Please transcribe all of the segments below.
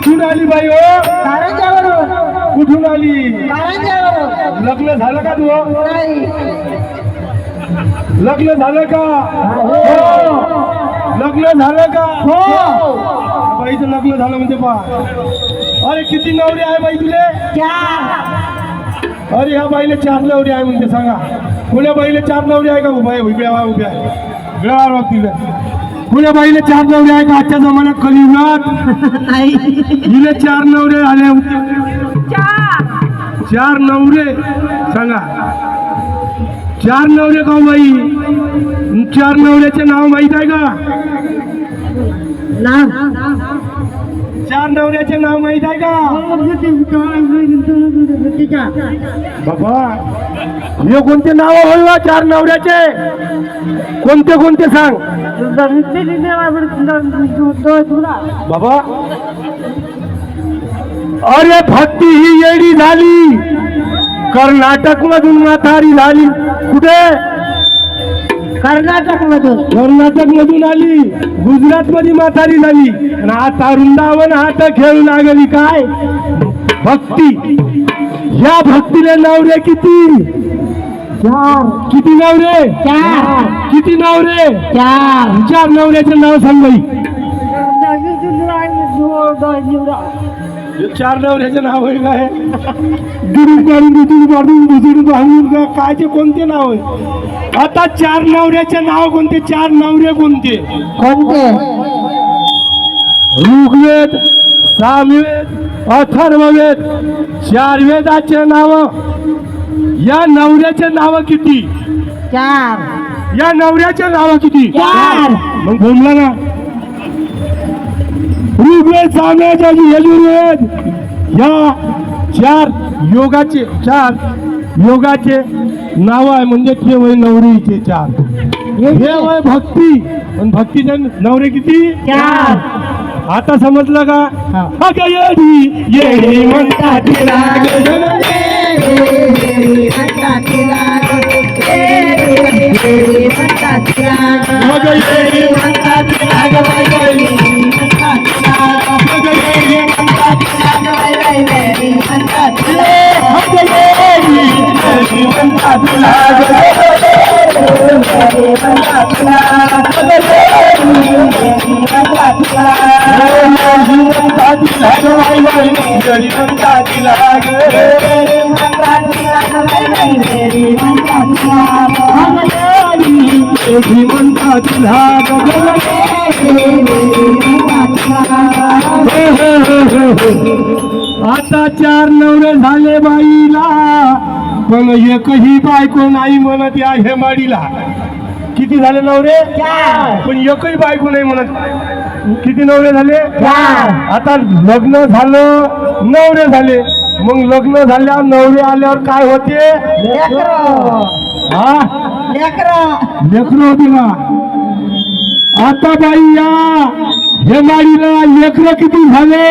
कुठून आली बाई हो? कारंजावरून कुठून आली? कारंजावरून लग्न झालं का तू नाही. लग्न झालं का? हो. लग्न झालं का? हो. बाईचं लग्न झालं म्हणजे पा अरे किती नवरी आहे बाई तुले? चार. अरे ह्या बाईला चार नवरी आहे म्हणते सांगा. पुण्या बाईला चार नवरी आहे का? उभा आहे उभ्या उभ्या वेळावर बघतील पुण्या बाईला चार नवरी आहे का आजच्या जमान्यात कलियुगात. नाही हिला चार नवरे आले. चार. चार नवरे सांगा. चार नवरे का बाई. चार नवऱ्याचे नाव माहीत आहे का? ना चार नवऱ्याचे नाव माहीत आहे का? बाबा हे कोणते नाव होय बा चार नवऱ्याचे? कोणते कोणते सांग? बाबा अरे भक्ती ही येडी झाली. कर्नाटक मधून म्हातारी झाली. कुठे? कर्नाटक मधून कर्नाटक मधून आली. गुजरात मध्ये म्हातारी झाली. आणि आता वृंदावन हात खेळू लागली काय? भक्ती. ह्या भक्तीले नवरे किती? चार. किती नवरे? चार. किती नवरे? चार. चार नवऱ्याचे नाव सांग बाई. चार नवऱ्याचे नाव आहे काय? दुरून काढून दुरून काढून का कायचे कोणते नाव आहे? आता चार नवऱ्याचे नाव कोणते? चार नवरे कोणते? कोणते? ऋग्वेद सामवेद अथर्ववेद. चार वेदाचे नाव. या नवऱ्याचे नाव किती? चार. या नवऱ्याचे नाव किती? चार. मग बोलला ना. ऋग्वेद आणि यजुर्वेद या चार योगाचे चार योगाचे नाव आहे. म्हणजे ते वय नवरीचे चार. हे वय भक्ती. पण भक्तीचे नवरे किती? चार. आता समजलं का. अगं येडी येडी म्हणतात तिला मग येडी म्हणतात तिला गं बाई बाई. आता चार नवरे झाले बाईला. पण एकही बायको नाही म्हणत या हेमाडीला किती झाले नवरे? पण एकही बायको नाही म्हणत. किती नवरे झाले? चार. आता लग्न झालं नवरे झाले. मग लग्न झाल्यावर नवरे आल्यावर काय होते? हा? लेकरं. होते का आता बाई या हेमाडीला लेकरं किती झाले?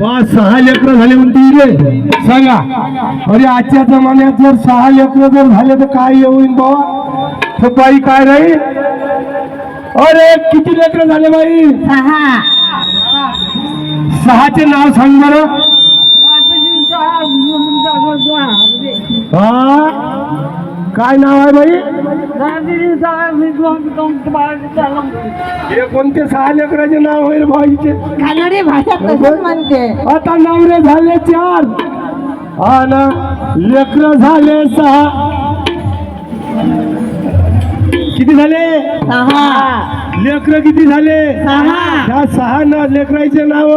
पाच सहा लेकरं झाले म्हणते रे सांगा. अरे आजच्या जमान्यात जर सहा लेकरं जर झाले तर काय होईल बाबा तर बाई काय राहील? अरे किती लेकरं झाले बाई? सहाचे नाव सांग बरं. हा? काय नाव आहे बाई? हे कोणते सहा लेकराचे नाव होईल बाईचे कानडी भाषा तसंच म्हणते आता नवरे झाले चार. हा ना लेकर झाले सहा. किती झाले? सहा. लेकर किती झाले? सहा. ह्या सहा ना लेकराचे नाव.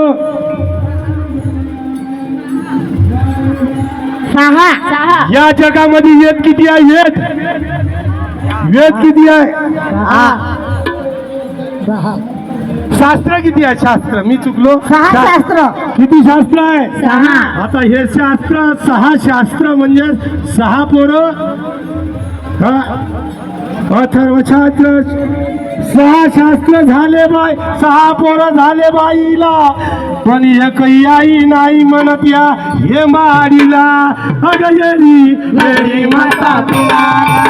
सहा. सहा या जगामध्ये वेद किती आहे? वेद किती आहे? शास्त्र किती आहे? शास्त्र. मी चुकलो? सहा शास्त्र. किती शास्त्र आहे? सहा. आता हे शास्त्र सहा शास्त्र म्हणजे सहा पोरं हा अथर्वशास्त्र. सहा शास्त्र झाले बाई. सहा पोरं झाले बाईला. पण एकही आई नाही म्हणत या हे माडीला. अगं येडी येडी माता तुला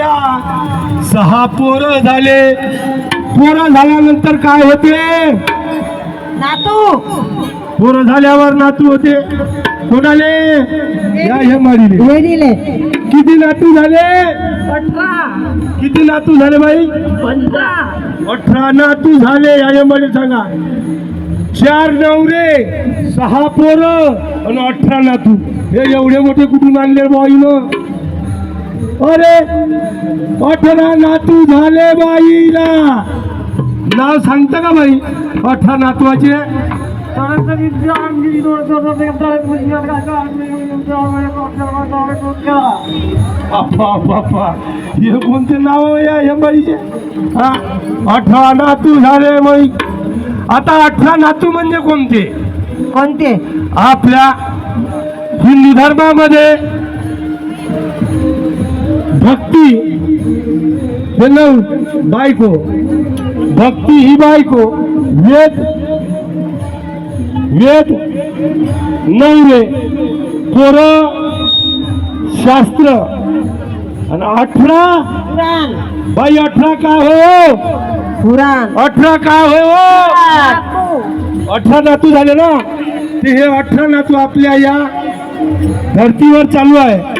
नवरे झाले हिला सहा पोरं झाले. पोरं झाल्यानंतर काय होते? नातू. पोरं झाल्यावर नातू होते. कोणाले? या हे किती नातू झाले? अठरा. किती नातू झाले बाई? पंधरा. अठरा नातू झाले या हे सांगा. चार नवरे सहा पोरं आणि अठरा नातू. हे एवढे मोठे कुठून आणले बाईनं? अरे अठरा नातू झाले बाईला. नाव सांगता का बाई? अठरा नातवाचे? हे कोणते नाव या या बाईचे? हा? अठरा नातू झाले मग आता अठरा नातू म्हणजे कोणते? कोणते? आपल्या हिंदू धर्मामध्ये भक्ती हे बायको भक्ती ही बायको वेद वेद नवरे पोर शास्त्र। आणि अठरा? बाई अठरा का हो? पुराण अठरा का हो? अठरा नातू झाले ना? ते हे अठरा नातू आपल्या या धर्तीवर चालू आहे.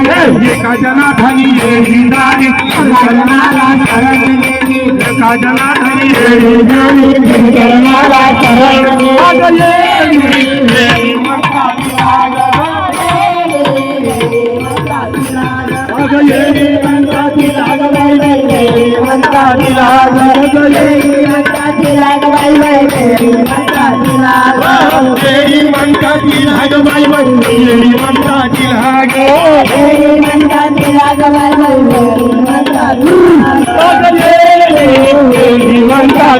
ए, एका जनाधनी येडी झाली गुरुचरणाला चरण गेली एका जनाधनी येडी झाली गुरुचरणाला चरण गेली अगं येडी, येडी म्हणतात अगं येडी म्हणतात तिला ग बाई बाई, येडी म्हणतात तिला ग. तिला ग बाई बाई, तिला ग. तिला ग बाई बाई, तिला ग.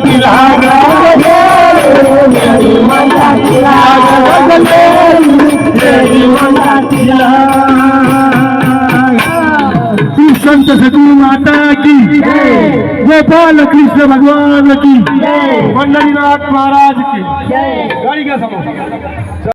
तिला ग. तिला संत सगळी माता ગોપાલ કૃષ્ણ ભગવાન કી વંદનીનાથ મહારાજ કી ગાડી ગયા સમો